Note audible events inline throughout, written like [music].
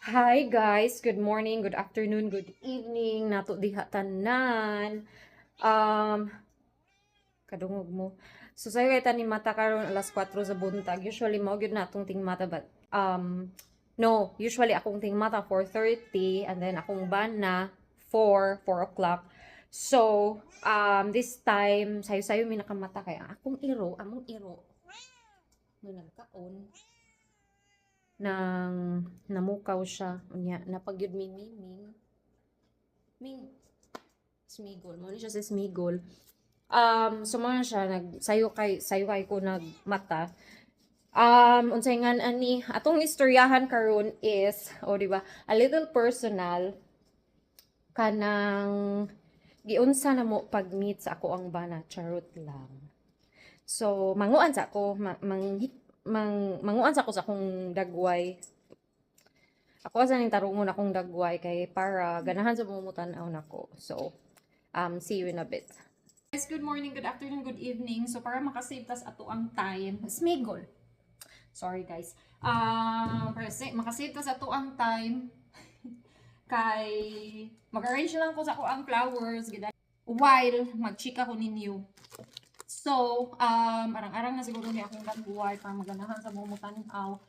Hi guys, good morning, good afternoon, good evening, nato diha tanan. Um, kadungog mo. So sayo kay tani mata karon alas 4 sa buntag. Usually mao gyud natong ting mata but um no, usually akong ting mata 4:30 and then akong bana 4 4 o'clock. So, um this time sayo-sayo mi nakamata kay akong iro, among iro. No nagkaon nang namukaw siya. Unya napagyud mi miming ming smigol. Mo ni siya sa smigol. Um so mo na siya nag sayo kay sayo kay ko nagmata. Um unsay nga ani atong istoryahan karon is o di ba a little personal. Kanang giunsa na mo pag meet sa ako ang bana charot lang. So manguan sa ako ma- mang mang manguan sa ako sa akong dagway. Ako sa ning tarungon akong dagway kay para ganahan sa mumutan aw nako. So, um see you in a bit. Guys, good morning, good afternoon, good evening. So para makasave tas ato ang time, smigol. Sorry guys. Um para sa makasave tas ato ang time [laughs] kay mag-arrange lang ko sa ako ang flowers gid while magchika ko ninyo. So, um, arang-arang na siguro ni akong nagbuhay para maganahan sa mumutan aw.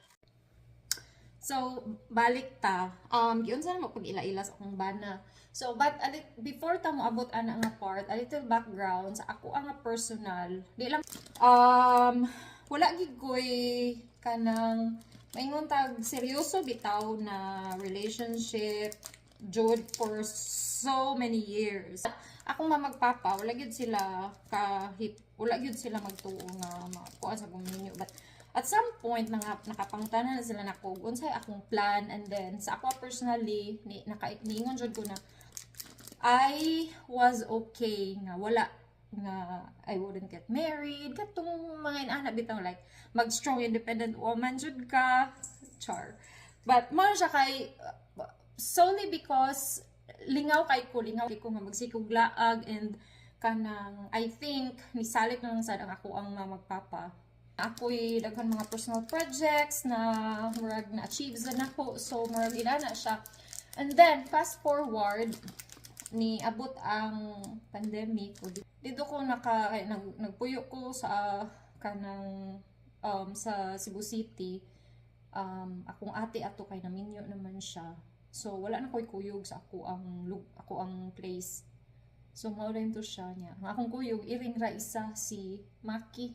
So, balik ta. Um, giun sa mo pag ila-ila akong bana. So, but a lit- before ta mo abot ana nga part, a little background sa ako ang personal. Di lang um wala gid koy kanang maingon tag seryoso bitaw na relationship jud for so many years. Akong mamagpapa, wala gyud sila kahit wala gyud sila magtuo nga makuha sa guminyo. But at some point nanga nakapangtanan na sila nako unsay akong plan? And then sa ako personally ni nakaingon jud ko na I was okay nga wala nga I wouldn't get married. Katong mga inana bitaw like mag strong independent woman jud ka. Char. But mo siya kay solely because lingaw kay ko lingaw kay ko nga magsikog laag and kanang I think nisalit na lang sad ang ako ang magpapa. Ako'y daghan mga personal projects na murag na achieve sa nako so murag ila na siya. And then fast forward ni abot ang pandemic. O di- dito ko naka ay, nag, nagpuyo ko sa kanang um, sa Cebu City. Um, akong ate ato kay naminyo naman siya so wala na ko'y kuyog sa ako ang ako ang place. So mao rin to siya niya. Ang akong kuyog iring ra isa si Maki.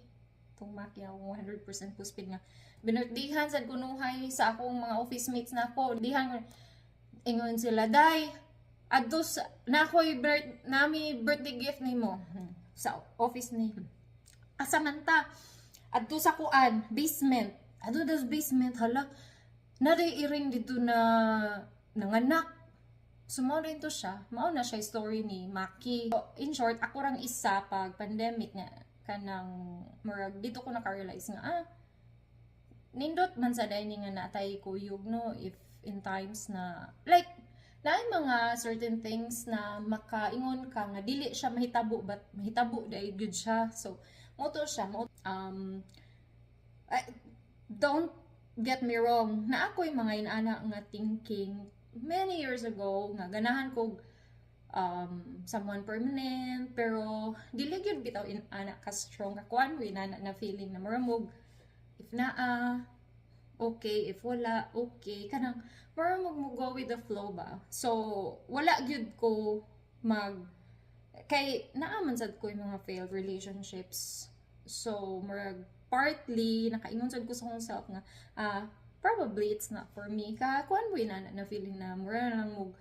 Tong Maki ako 100% postpaid nga. Binutdihan sad kunuhay sa akong mga office mates na ako. Dihan ingon sila day adto sa nakoy birth nami birthday gift nimo. Hmm, sa office ni asa man ta adto sa kuan basement. Adto das basement hala. Naday iring dito na nanganak Sumo rin to siya. Mao na siya story ni Maki. So, in short, ako rang isa pag pandemic nga kanang murag dito ko naka-realize nga ah nindot man sa dining nga natay kuyog no if in times na like naay mga certain things na makaingon ka nga dili siya mahitabo but mahitabo dahil good siya so mo to siya mo um I- don't get me wrong na ako'y mga inana nga thinking many years ago nga ganahan ko um, someone permanent pero dili gyud bitaw in ana ka strong ka kuan we na na feeling na maramog. If naa okay. If wala okay. Kanang maramog mo go with the flow ba? So wala gyud ko mag kay naa man sad ko yung mga failed relationships. So murag partly nakaingon sad ko sa akong self nga ah probably it's not for me. Ka kuan mo na na feeling na mura lang mo.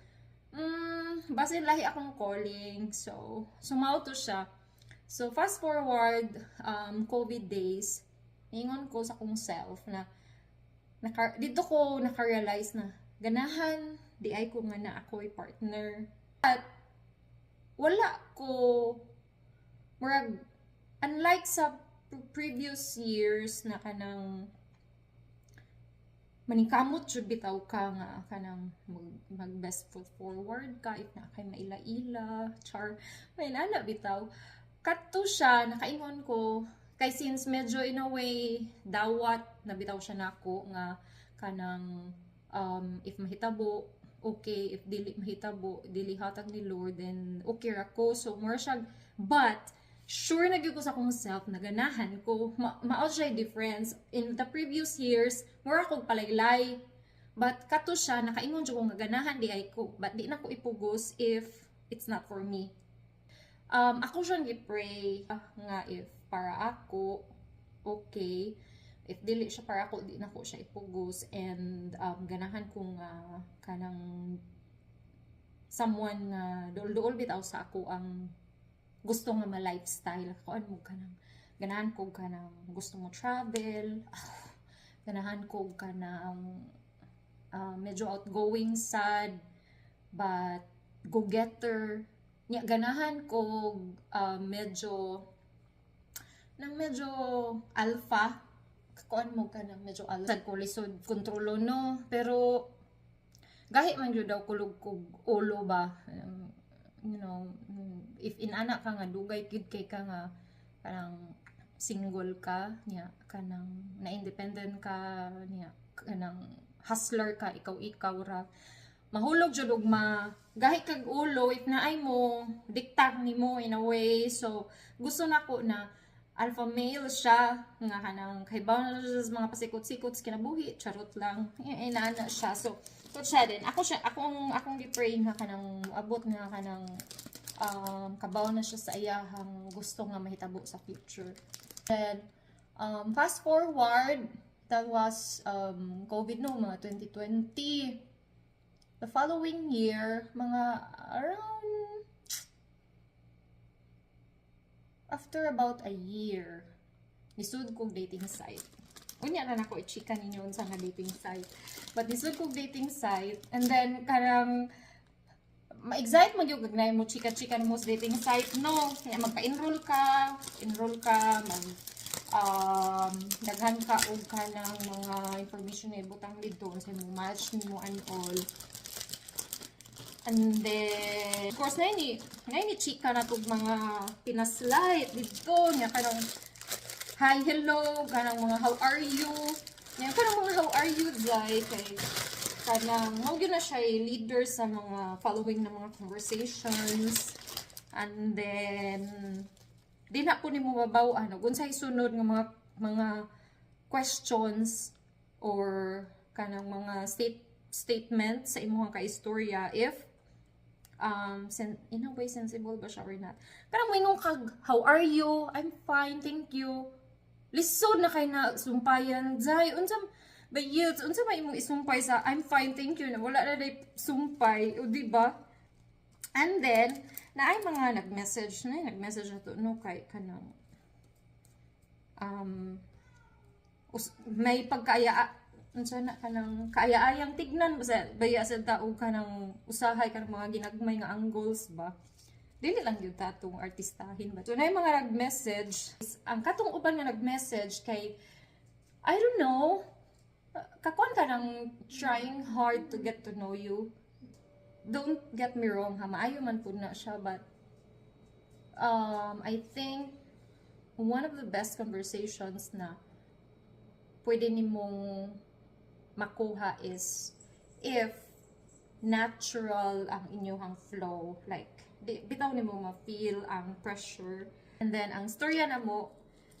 Mm, base lahi akong calling so sumaw to siya. So fast forward um covid days ingon ko sa akong self na naka, dito ko naka-realize na ganahan di ay ko nga na ako'y partner. At wala ko murag unlike sa pre- previous years na kanang maningkamot jud bitaw ka nga kanang mag, mag best foot forward ka if na kay maila-ila char. Mailala bitaw. Kadto siya nakaingon ko kay since medyo in a way dawat na bitaw siya nako nga kanang um, if mahitabo okay if dili mahitabo dili hatag ni Lord then okay ra ko. So more siya but sure na ko sa akong self na ganahan ko ma mao siya difference. In the previous years more ako palaylay. But kato siya nakaingon jud ko nga ganahan di ay ko but di na ko ipugos if it's not for me. Um ako siyang gi-pray ah, nga if para ako okay. If dili siya para ako di na ko siya ipugos. And um, ganahan ko nga kanang someone nga dool-dool bitaw sa ako ang gusto nga ma lifestyle ko ano mo kanang ganahan ko kanang gusto mo travel. Ah, ganahan ko kanang ah, medyo outgoing sad but go getter nya ganahan ko ah, medyo nang medyo alpha. Kuan mo ka nang medyo alpha. Sad ko lisod kontrolo no? Pero gahi man gyud daw kulog kog ulo ba? Um, you know if inana ka nga dugay gid kay ka nga parang single ka niya kanang na independent ka niya kanang hustler ka ikaw ikaw ra. Mahulog jud og ma gahi kag ulo if naay mo diktak nimo in a way. So gusto nako na alpha male siya nga kanang kaybaw na mga pasikot-sikot kinabuhi charot lang inaana siya. So to siya din. Ako siya akong akong gi-pray nga kanang abot nga kanang um, kabaw na siya sa iyahang gusto nga mahitabo sa future. Then um, fast forward that was um, COVID no mga 2020 the following year mga around after about a year, nisud kong dating site. Unya na nako i-chika ninyo sa nga dating site. But nisud kong dating site, and then karang ma-excite mo yung gagnay mo chika-chika mo sa dating site, no? Kaya magpa-enroll ka, enroll ka, mag um, daghan ka og ka ng mga information na ibutang dito sa mo match mo and all. And then, of course, na ini, na ini chika na tog mga pinaslight dito, niya kanang hi, hello, kanang mga how are you, niya kanang mga how are you, like, kay, kanang, mo na siya eh, leader sa mga following na mga conversations. And then, di na po ni mo mabaw, ano, kung sa'y sunod ng mga, mga questions or kanang mga state statement sa imuhang kaistorya if um sen in a way sensible ba siya or not? Kanang moingon kag how are you? I'm fine thank you lisod na kay na sumpayan. Zay unsa ba yields unsa may imong isumpay sa I'm fine thank you. Na wala na day sumpay o di ba? And then na ay mga nag-message na nag-message na to no kay kanang um us- may pagkaya unsa na kanang kaaya-ayang tignan baya sa tao kanang usahay kanang mga ginagmay nga angles ba dili lang gyud tatong artistahin ba so na mga nag-message ang katong uban nga nag-message kay I don't know kakuan ka nang trying hard to get to know you? Don't get me wrong ha maayo man pud na siya but um I think one of the best conversations na pwede nimong makuha is if natural ang inyong flow like bitaw nimo ma-feel ang pressure. And then ang storya na mo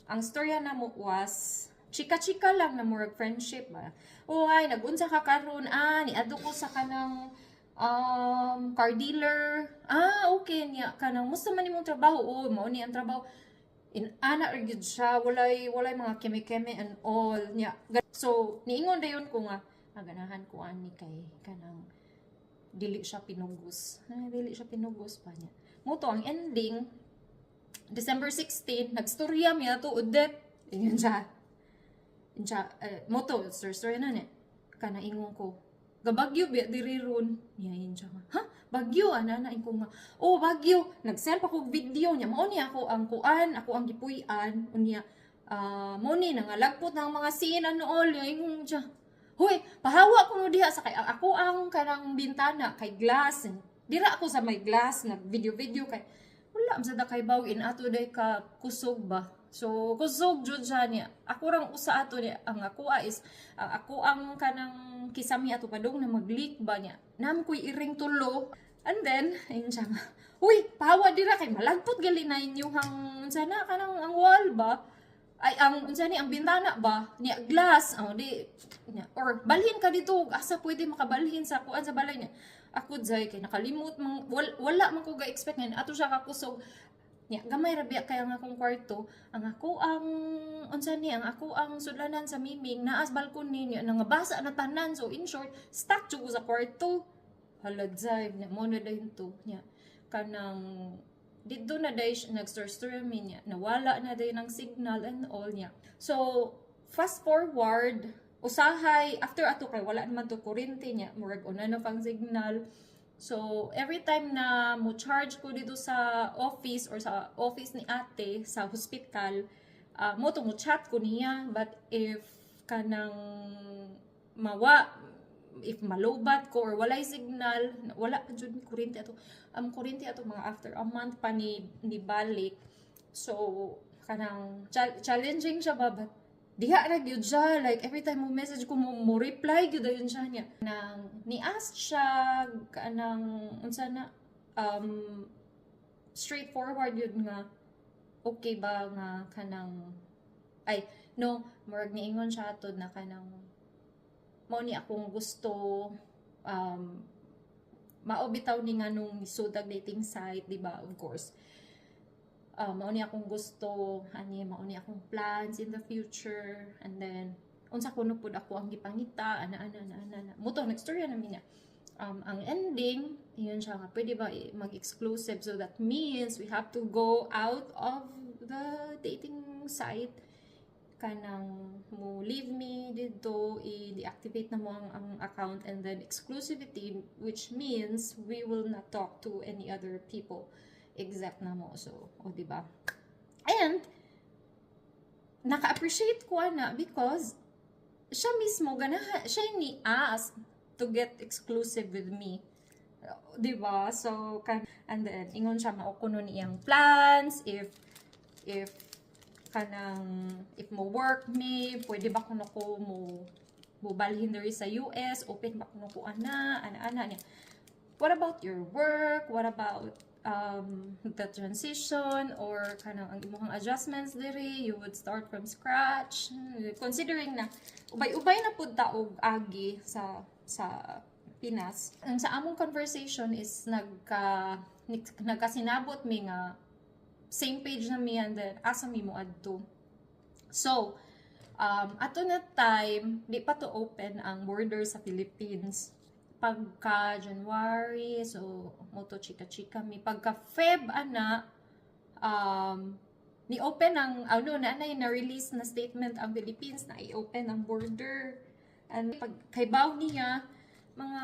ang storya na mo was chika-chika lang na murag friendship ba o ay nagunsa ka karon ah niadto ko sa kanang um car dealer. Ah okay niya kanang musta man imong trabaho? Oh mao ni ang trabaho. In ana ra gyud siya walay walay mga keme-keme and all niya. So niingon dayon ko nga aganahan ko ani kay kanang dili siya pinugos ah, dili siya pinugos pa niya. Mo to ang ending December 16 nagstorya mi ato udet. Ingon siya. Siya uh, mo to sir story na ni. Kana ingon ko gabagyo biya diri ron. Niya nga, ha? Bagyo ana na ko nga. Oh bagyo nag-send pa ko video niya. Mao ni ako ang kuan ako ang gipuy-an. Unya ah mo ni nangalagpot ng mga scene and all yung ingon siya. Hoy, pahawa ko mo diha sa kay ako ang kanang bintana kay glass. Dira ako sa may glass nag video video kay wala am sa kay baw in ato day ka kusog ba. So, kusog jud siya niya. Ako rang usa ato niya. Ang ako is, ang ako ang kanang kisami ato padung na mag-leak ba niya. Nam ko'y iring tulo. And then, ayun siya. Uy, pawa dira kay malagpot gali na inyuhang sana kanang ang wall ba? Ay ang unsa ni ang bintana ba? Niya glass. Oh, di niya, or balhin ka dito asa pwede makabalhin sa kuan sa balay niya. Ako jay kay nakalimot mang wala, wala man ko ga expect nga ato siya kakusog. Niya, gamay ra biya kaya nga akong kwarto. Ang ako ang unsa ni ang ako ang sudlanan sa miming naas balcony niya nangabasa na tanan so in short stuck jud sa kwarto. Hala jay niya mo na dayon to niya kanang dito na day nag-store mi niya nawala na day ng signal and all niya. So fast forward usahay after ato kay wala naman to kuryente niya murag una na pang signal So, every time na mo charge ko dito sa office or sa office ni ate sa hospital, uh, mo to mo chat ko niya. But if kanang mawa, if malobat ko or walay signal, wala pa jud ni kuryente ato. Ang kuryente ato mga after a month pa ni, ni balik. So, kanang chal- challenging siya ba, but diha ra gyud siya like every time mo message ko mo, mo reply gyud yun siya niya nang ni-ask siya kanang unsa na um straightforward yun nga okay ba nga kanang ay no murag niingon siya atod na kanang mao ni akong gusto um mao bitaw ni nga nung sudag dating site di ba? Of course. Uh, mao ni akong gusto ani mao ni akong plans in the future. And then unsa kuno pud ako ang gipangita ana ana ana ana, ana. muto nagstorya namin niya. Um, ang ending yun siya nga pwede ba mag-exclusive? So that means we have to go out of the dating site kanang mo leave me dito i-deactivate na mo ang, ang account and then exclusivity which means we will not talk to any other people exact na mo. So, o di ba? And, naka-appreciate ko ana because siya mismo, ganaha, siya yung ni-ask to get exclusive with me. Di ba? So, kan, and then, ingon siya maukuno niyang plans, if, if, kanang, if mo work me, pwede ba kuno ko mo, bubalhin diri sa US, open ba kuno ko ana, ana, ana, niya. What about your work? What about um, the transition or kanang ang imong adjustments diri you would start from scratch considering na ubay-ubay na pud ta og agi sa sa Pinas ang sa among conversation is nagka nagkasinabot mi nga same page na mi and asa mi mo adto. So um ato na time di pa to open ang border sa Philippines. Pagka January, so moto chika-chika mi pagka Feb ana um ni open ang ano na na na release na statement ang Philippines na i-open ang border. And pag kay baw niya mga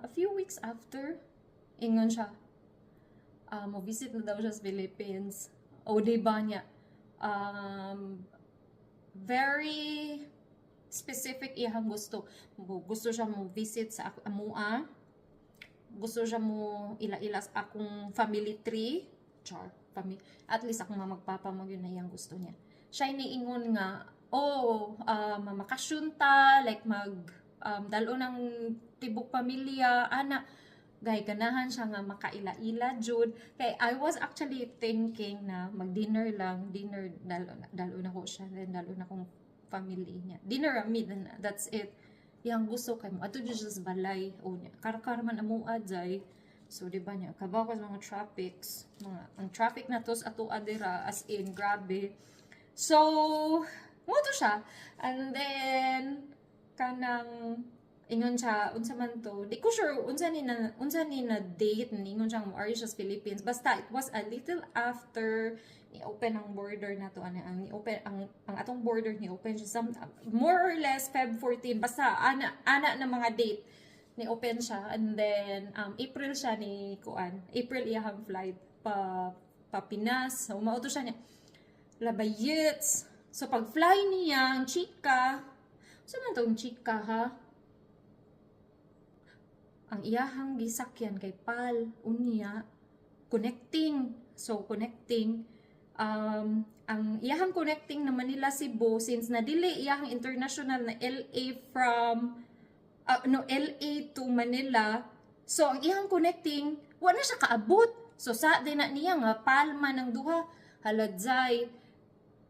a few weeks after ingon siya mo visit na daw siya sa Philippines o di ba niya um very specific iyang gusto. Gusto siya mo visit sa amua. Gusto siya mo ila-ila akong family tree. Char. Fami At least akong mga magpapa mo yun na iyang gusto niya. Siya niingon nga, oh, um, mamakasyon like mag um, dalo ng tibok pamilya, ana, gay ganahan siya nga makaila-ila jud kay I was actually thinking na mag-dinner lang dinner dalo, na ko siya then dalo na kong family niya. Dinner ami, then that's it. Yang gusto kay mo, ato sa balay. O niya, karakar man amo adjay. So, di ba niya, kabaw mga traffics. Mga, ang traffic na to sa ato adira, as in, grabe. So, mo to siya. And then, kanang, ingon siya, unsa man to, di ko sure, unsa ni na, unsa ni na date, ningon siya, mo you sa Philippines. Basta, it was a little after ni-open ang border na to ano ang ni-open ang ang atong border ni open siya. Some more or less Feb 14 basta ana ana na mga date ni open siya. And then um April siya ni kuan April iyang flight pa pa Pinas. So mauto siya niya labayets. So pag fly niya ang chika. So man tong chika ha ang iyahang gisakyan kay Pal unya connecting. So connecting um, ang iyahang connecting na Manila Cebu since nadili iyahang international na LA from uh, no LA to Manila. So ang iyang connecting wa na siya kaabot. So sa din na niya nga palma ng duha haladzay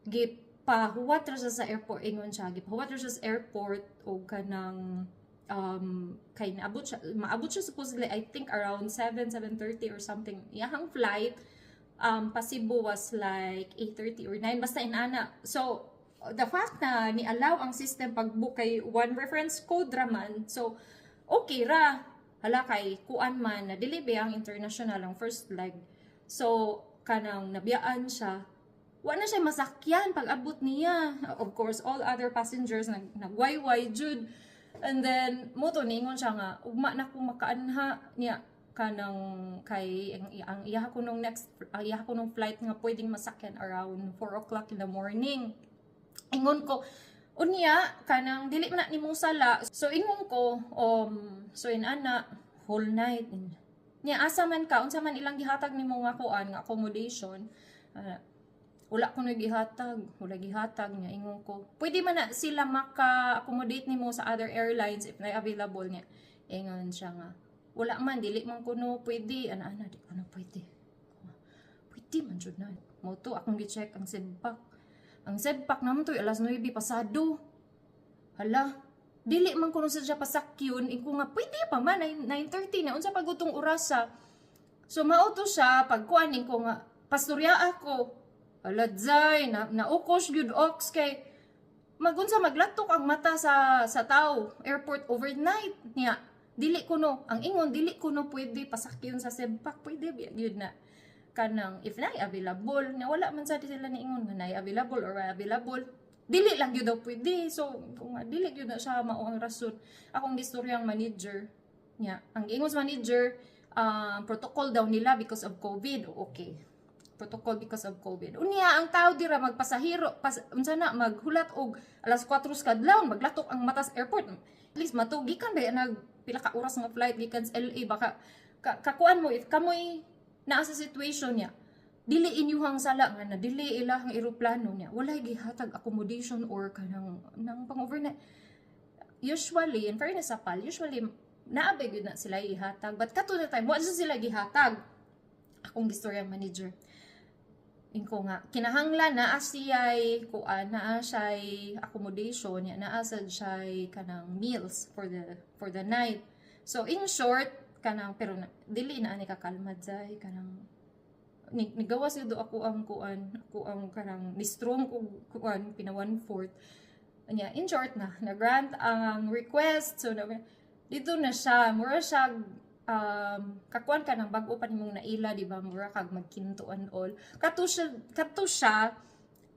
gipahuwat ra sa airport. Ingon siya gipahuwat ra sa airport o kanang um kay naabot siya maabot siya supposedly I think around 7 7:30 or something. Iyahang flight um Pasibo was like 8:30 or 9 basta inana so the fact na ni allow ang system pag-book kay one reference code raman so okay ra. Hala kay kuan man na dili ang international ang first leg so kanang nabiyaan siya wa na siya masakyan pag abot niya. Of course all other passengers nag nagwayway jud and then mo to ningon siya nga ugma na ko makaanha niya kanang kay ang, ang iya ko nung next ang iya ko nung flight nga pwedeng masakyan around 4 o'clock in the morning. Ingon ko unya kanang dili man ni mong sala. So ingon ko um so in ana whole night. Niya asa man ka? Unsa man ilang gihatag nimo nga kuan nga accommodation? Ah, wala ko nagihatag. Wala gihatag niya. Ingon ko pwede man na sila maka-accommodate nimo sa other airlines if na available niya. Ingon siya nga wala man dili man kuno pwede. Ana ana di kuno pwede? Pwede man jud na. Mo to akong gi-check ang sedpak ang sedpak naman to alas 9 pasado. Hala dili man kuno sa siya pasakyon. Iko nga pwede pa man 9 9:30 na unsa pag utong orasa? So mao to siya pagkuanin ko nga pastorya ako aladzay na naukos gyud ox kay magunsa maglatok ang mata sa sa tao. Airport overnight niya. Dili kuno ang ingon dili kuno pwede pasakyon sa sebpak. Pwede gyud na. Kanang if na available na wala man sa sila ni ingon na available or available dili lang gyud daw pwede. So kung dili gyud na siya mao ang rason. Akong gistoryang manager niya. Ang ingon sa manager ah, protocol daw nila because of covid. Okay protocol because of COVID. Unya ang tao dira magpasahiro pas unsa na maghulat og alas 4 sa kadlawon maglatok ang matas airport. At least matugi kan ba nag pila ka oras nga flight gikan sa LA baka ka, kakuan mo if kamoy naa sa situation niya dili inyuhang sala nga na dili ilahang eroplano niya walay gihatag accommodation or kanang nang pang overnight usually in fairness sa pal usually naabay na sila ihatag but kato na time wa sa sila gihatag akong gistoryang manager Inko nga, kinahanglan na asiyay kuan na asiyay accommodation na asad siyay kanang meals for the for the night. So in short, kanang pero na, dili na ani kakalmad jay kanang ni, nigawas yun ako ang kuan ako ang kanang ni strong ko kuan pina one fourth Anya, in short na, na-grant ang request. So, na, dito na siya. Mura siya um, kakuan ka ng bago pa nimong naila, di ba? Mura kag magkinto and all. Kato siya, kato siya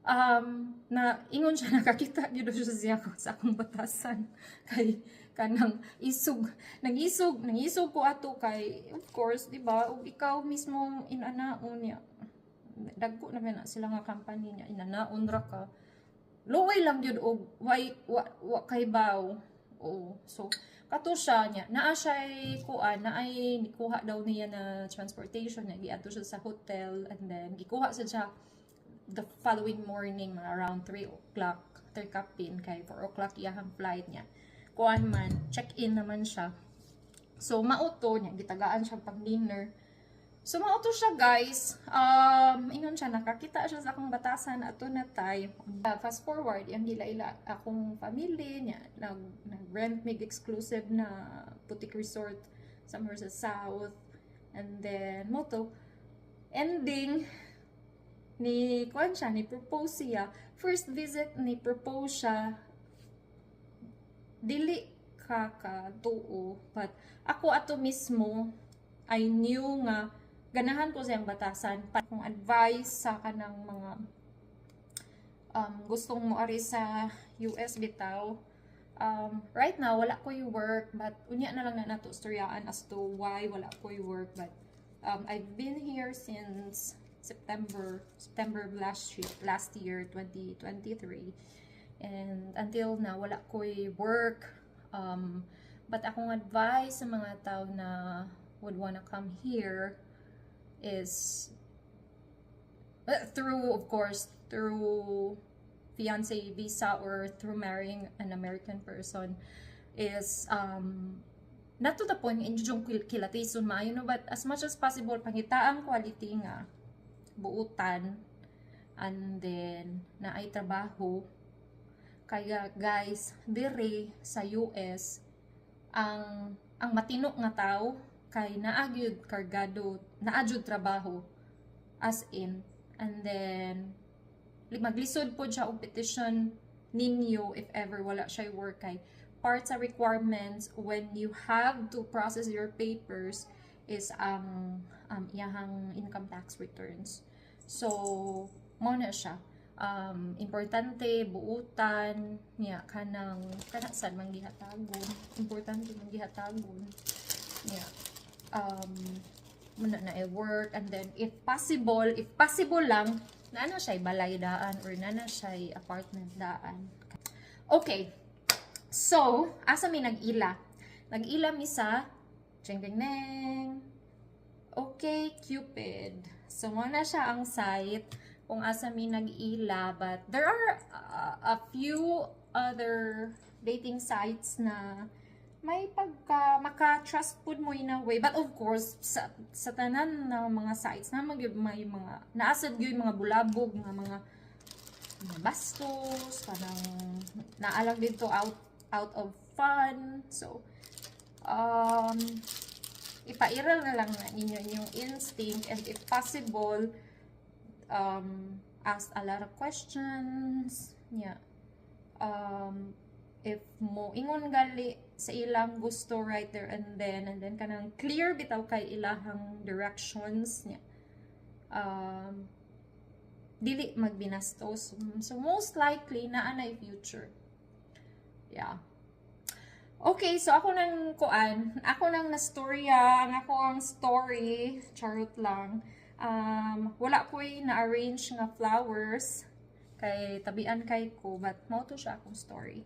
um, na ingon siya [laughs] nakakita gyud siya siya ko sa akong batasan. [laughs] Kay kanang isog nag-isog nang-isog ko ato kay of course di ba? Ug ikaw mismo inanaon niya. Dagko na na sila nga company niya inanaon ra ka. Luway lang yun og way wa, wa kay baw oo so kato siya niya naa siya kuan na ay nikuha daw niya na transportation niya giadto siya sa hotel and then gikuha sa siya the following morning mga around 3 o'clock 3 kapin kay 4 o'clock iyahang flight niya. Kuan man check in naman siya. So mauto niya gitagaan siya pang dinner So, mauto siya, guys. Um, ingon siya, nakakita siya sa akong batasan ato na time. Uh, fast forward, yung gila-ila akong family niya, nag, nag-rent mig exclusive na putik resort somewhere sa south. And then, moto, ending, ni, kuan siya, ni propose siya. First visit, ni propose siya, dili ka ka. But, ako ato mismo, I knew nga, ganahan ko siyang batasan pa kung advice sa kanang mga um, gustong mo ari sa US bitaw. Um, right now wala ko yung work but unya na lang na nato storyaan as to why wala ko yung work. But um, I've been here since September September last year last year 2023 and until now wala ko work. Um, but akong advice sa mga tao na would wanna come here is uh, through of course through fiance visa or through marrying an American person is um not to the point nga yung kilatison maayo no but as much as possible pangitaang quality nga buutan and then na ay trabaho. Kaya guys dire sa US ang ang matino nga tao kay naagyud kargado naagyud trabaho as in. And then li- maglisod po siya og petition ninyo if ever wala siya work kay. Part sa requirements when you have to process your papers is ang um, iyahang income tax returns. So mo na siya. Um, importante buutan niya kanang kanang sad man gihatagon? Importante man gihatagon. Niya um muna na i-work. And then if possible if possible lang na na siya balay daan or na na siya apartment daan. Okay. So asa mi nag-ila? Nag-ila mi sa Cheng Deng Neng. Okay Cupid. So mo na siya ang site kung asa mi nag-ila. But there are uh, a few other dating sites na may pagka maka-trust pud mo in a way. But of course sa, sa tanan na mga sites na mag may mga naasad gyud mga bulabog nga mga mga bastos parang naalag dito out out of fun. So um ipairal na lang na ninyo yung instinct and if possible um ask a lot of questions. Yeah. Um if mo ingon gali sa ilang gusto right there and then and then kanang clear bitaw kay ilahang directions niya um dili magbinastos Mm, so most likely naa na future yeah Okay, so ako nang kuan, ako nang nastorya, ang ako ang story, charot lang. Um, wala ko na-arrange nga flowers kay tabian kay ko, but mo to siya akong story.